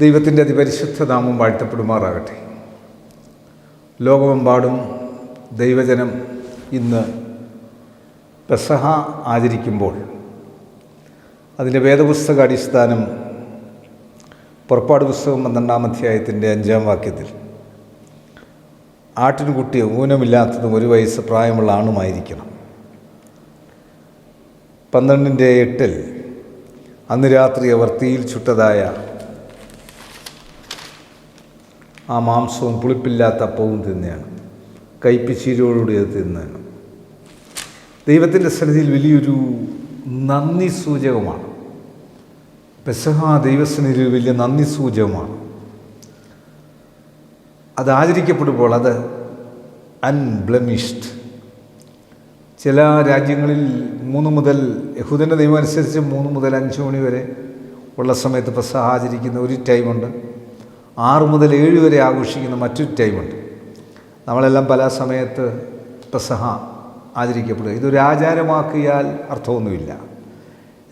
ദൈവത്തിന്റെ അതിപരിശുദ്ധ നാമം വാഴ്ത്തപ്പെടുമാറാകട്ടെ. ലോകമെമ്പാടും ദൈവജനം ഇന്ന് പെസഹ ആചരിക്കുമ്പോൾ അതിന്റെ വേദപുസ്തക അടിസ്ഥാനം പുറപ്പാട് പുസ്തകം പന്ത്രണ്ടാം അധ്യായത്തിന്റെ അഞ്ചാം വാക്യത്തിൽ ആട്ടിൻകുട്ടി ഊനമില്ലാത്തതും ഒരു വയസ്സ് പ്രായമുള്ള ആണുമായിരിക്കണം. പന്ത്രണ്ടിന്റെ എട്ടിൽ അന്ന് രാത്രി അവർ തീയിൽ ചുട്ടതായ ആ മാംസവും പുളിപ്പില്ലാത്ത അപ്പവും തിന്നെയാണ്. കൈപ്പിച്ചീരോടുകൂടി അത് തിന്നാണ്. ദൈവത്തിന്റെ സന്നിധിയിൽ വലിയൊരു നന്ദി സൂചകമാണ്. പെസഹ ദൈവസന്നിധിയിൽ വലിയ നന്ദി സൂചകമാണ്. അത് ആചരിക്കപ്പെടുമ്പോൾ അത് അൺബ്ലമിഷ്ഡ് ചില രാജ്യങ്ങളിൽ മൂന്ന് മുതൽ യഹൂദന്റെ നിയമം അനുസരിച്ച് മൂന്ന് മുതൽ അഞ്ച് മണി വരെ ഉള്ള സമയത്ത് പെസഹ ആചരിക്കുന്ന ഒരു ടൈമുണ്ട്. ആറ് മുതൽ ഏഴ് വരെ ആഘോഷിക്കുന്ന മറ്റൊരു ടൈമുണ്ട്. നമ്മളെല്ലാം പല സമയത്ത് പെസഹ ആചരിക്കപ്പെടുക. ഇതൊരു ആചാരമാക്കിയാൽ അർത്ഥമൊന്നുമില്ല.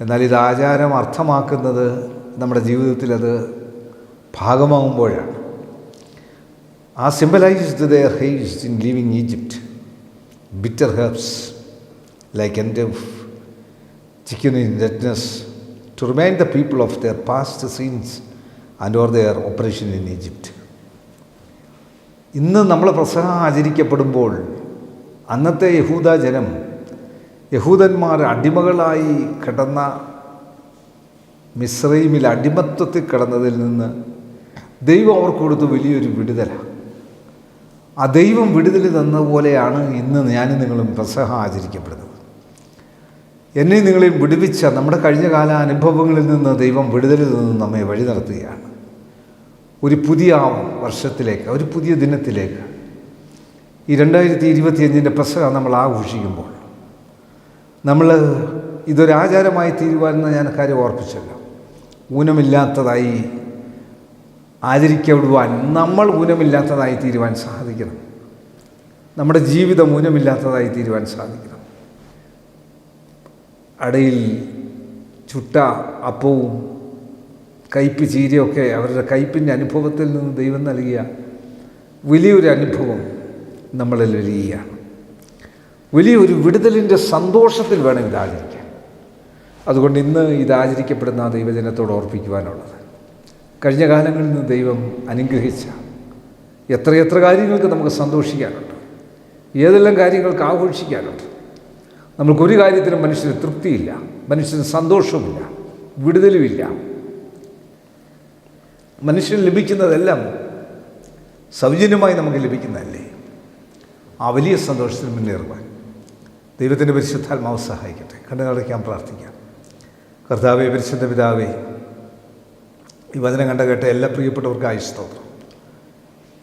എന്നാൽ ഇത് ആചാരം അർത്ഥമാക്കുന്നത് നമ്മുടെ ജീവിതത്തിൽ അത് ഭാഗമാകുമ്പോഴാണ് ആ symbolized their haste in leaving Egypt bitter herbs like എന്റെ chicken in ദറ്റ്നസ് to remind the people of their past past sins or their oppression in Egypt ഇന്ന് നമ്മൾ പ്രസംഗം ആചരിക്കപ്പെടുമ്പോൾ അന്നത്തെ യഹൂദ ജനം യഹൂദന്മാർ അടിമകളായി കിടന്ന മിശ്രൈമിൽ അടിമത്വത്തിൽ കിടന്നതിൽ നിന്ന് ദൈവം അവർക്ക് കൊടുത്ത വലിയൊരു വിടുതലാണ് ആ ദൈവം വിടുതൽ തന്ന പോലെയാണ് ഇന്ന് ഞാനും നിങ്ങളും പ്രസഹ ആചരിക്കപ്പെടുന്നത്. എന്നെ നിങ്ങളെയും വിടുവിച്ച നമ്മുടെ കഴിഞ്ഞ കാല അനുഭവങ്ങളിൽ നിന്ന് ദൈവം വിടുതലിൽ നിന്ന് നമ്മെ വഴി നടത്തുകയാണ് ഒരു പുതിയ വർഷത്തിലേക്ക് ഒരു പുതിയ ദിനത്തിലേക്ക്. ഈ രണ്ടായിരത്തി ഇരുപത്തിയഞ്ചിന്റെ പ്രസഹ നമ്മൾ ആഘോഷിക്കുമ്പോൾ നമ്മൾ ഇതൊരാചാരമായി തീരുവാനെന്ന് ഞാൻ കാര്യം ഓർപ്പിച്ചല്ലോ. ഊനമില്ലാത്തതായി ആചരിക്കപ്പെടുവാൻ നമ്മൾ ഊനമില്ലാത്തതായി തീരുവാൻ സാധിക്കണം. നമ്മുടെ ജീവിതം ഊനമില്ലാത്തതായി തീരുവാൻ സാധിക്കണം. അടയിൽ ചുട്ട അപ്പവും കയ്പ് ചീരയൊക്കെ അവരുടെ കയ്പിന്റെ അനുഭവത്തിൽ നിന്ന് ദൈവം നൽകിയ വലിയൊരു അനുഭവം നമ്മളിൽ വരികയാണ് വലിയൊരു വിടുതലിന്റെ സന്തോഷത്തിൽ വേണം ഇത് ആചരിക്കാൻ. അതുകൊണ്ട് ഇന്ന് ഇത് ആചരിക്കപ്പെടുന്ന ആ ദൈവജനത്തോട് ഓർപ്പിക്കുവാനുള്ളത്. കഴിഞ്ഞ കാലങ്ങളിൽ നിന്ന് ദൈവം അനുഗ്രഹിച്ച എത്രയെത്ര കാര്യങ്ങൾക്ക് നമുക്ക് സന്തോഷിക്കാനുണ്ട്. ഏതെല്ലാം കാര്യങ്ങൾക്ക് ആഘോഷിക്കാനുണ്ട്. നമുക്കൊരു കാര്യത്തിനും മനുഷ്യന് തൃപ്തിയില്ല. മനുഷ്യന് സന്തോഷവുമില്ല. വിടുതലുമില്ല. മനുഷ്യന് ലഭിക്കുന്നതെല്ലാം സൗജന്യമായി നമുക്ക് ലഭിക്കുന്നതല്ലേ? ആ വലിയ സന്തോഷത്തിന് മുന്നേറുവാൻ ദൈവത്തിന്റെ പരിശുദ്ധാത്മാവ് സഹായിക്കട്ടെ. കണ്ണുകളടയ്ക്കാൻ പ്രാർത്ഥിക്കാം. കർത്താവേ പരിശുദ്ധ പിതാവേ ഈ വചനം കണ്ട കേട്ട എല്ലാ പ്രിയപ്പെട്ടവർക്കായി സ്തോത്രം.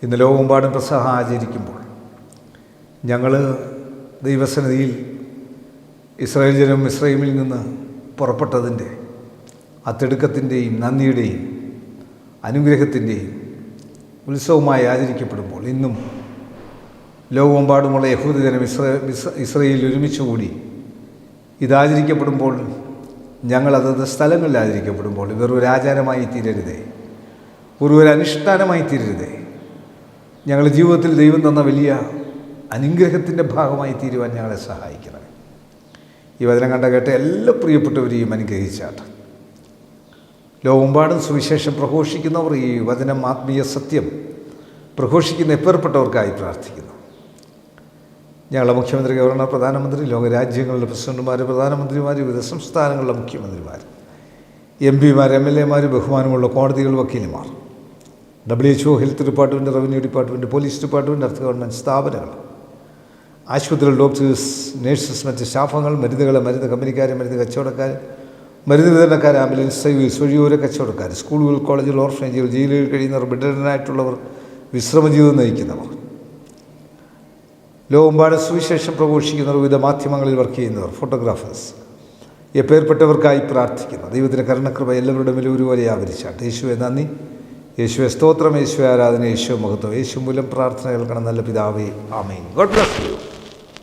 ഇന്ന് ലോകമെമ്പാടും പ്രസഹ ആചരിക്കുമ്പോൾ ഞങ്ങൾ ദൈവസന്നിധിയിൽ ഇസ്രായേൽ ജനം ഇസ്രൈമിൽ നിന്ന് പുറപ്പെട്ടതിന്റെ ആ നന്ദിയുടെയും അനുഗ്രഹത്തിന്റെയും ഉത്സവമായി ആചരിക്കപ്പെടുമ്പോൾ ഇന്നും ലോകമെമ്പാടുമുള്ള യഹൂദജനം ഇസ്ര ഇസ്രയേലിൽ ഒരുമിച്ച് കൂടി ഇതാചരിക്കപ്പെടുമ്പോൾ ഞങ്ങളതത് സ്ഥലങ്ങളിൽ ആചരിക്കപ്പെടുമ്പോൾ ഇവർ ആചാരമായി തീരരുതേ ഒരു ഒരു അനുഷ്ഠാനമായി തീരരുതേ ഞങ്ങളുടെ ജീവിതത്തിൽ ദൈവം തന്ന വലിയ അനുഗ്രഹത്തിന്റെ ഭാഗമായി തീരുവാൻ ഞങ്ങളെ സഹായിക്കണം ഈ വചനം കണ്ട കേട്ട എല്ലാ പ്രിയപ്പെട്ടവരെയും അനുഗ്രഹിച്ചാട്ട്. ലോകമെമ്പാടും സുവിശേഷം പ്രഘോഷിക്കുന്നവർ ഈ വചനം ആത്മീയ സത്യം പ്രഘോഷിക്കുന്ന എപ്പേർപ്പെട്ടവർക്കായി പ്രാർത്ഥിക്കുന്നു. ഞങ്ങളുടെ മുഖ്യമന്ത്രി ഗവർണർ പ്രധാനമന്ത്രി ലോകരാജ്യങ്ങളിലെ പ്രസിഡന്റുമാർ പ്രധാനമന്ത്രിമാർ വിവിധ സംസ്ഥാനങ്ങളിലെ മുഖ്യമന്ത്രിമാർ എം പിമാർ എം എൽ എമാർ ബഹുമാനമുള്ള കോടതികൾ വക്കീലുമാർ W H O health department revenue department police department അർദ്ധ ഗവൺമെന്റ് സ്ഥാപനങ്ങൾ ആശുപത്രികൾ ഡോക്ടേഴ്സ് നേഴ്സസ് മറ്റ് സ്റ്റാഫുകൾ മരുന്നുകൾ മരുന്ന് കമ്പനിക്കാർ മരുന്ന് കച്ചവടക്കാർ മരുന്ന് വിതരണക്കാർ ആംബുലൻസ് സർവീസ് വഴിയോര കച്ചവടക്കാർ സ്കൂളുകൾ കോളേജുകൾ ഓർഫനേജുകൾ ജയിലുകളിൽ കഴിയുന്നവർ ബിഡനായിട്ടുള്ളവർ വിശ്രമ ജീവിതം നയിക്കുന്നവർ. ലോകമ്പാട് സുവിശേഷം പ്രഘോഷിക്കുന്നവർ വിവിധ മാധ്യമങ്ങളിൽ വർക്ക് ചെയ്യുന്നവർ ഫോട്ടോഗ്രാഫേഴ്സ്. എപ്പേർപ്പെട്ടവർക്കായി പ്രാർത്ഥിക്കുന്നു. ദൈവത്തിന്റെ കരുണകൃപ എല്ലാവരുടെ മേലും ഒരുപോലെ ആവരിച്ചാട്ട്. യേശുവെ നന്ദി. യേശുവെ സ്തോത്രം. യേശുവെ ആരാധന. യേശു മഹത്വം. യേശു മൂലം പ്രാർത്ഥന കേൾക്കണം നല്ല പിതാവേ. ആമേൻ. God bless you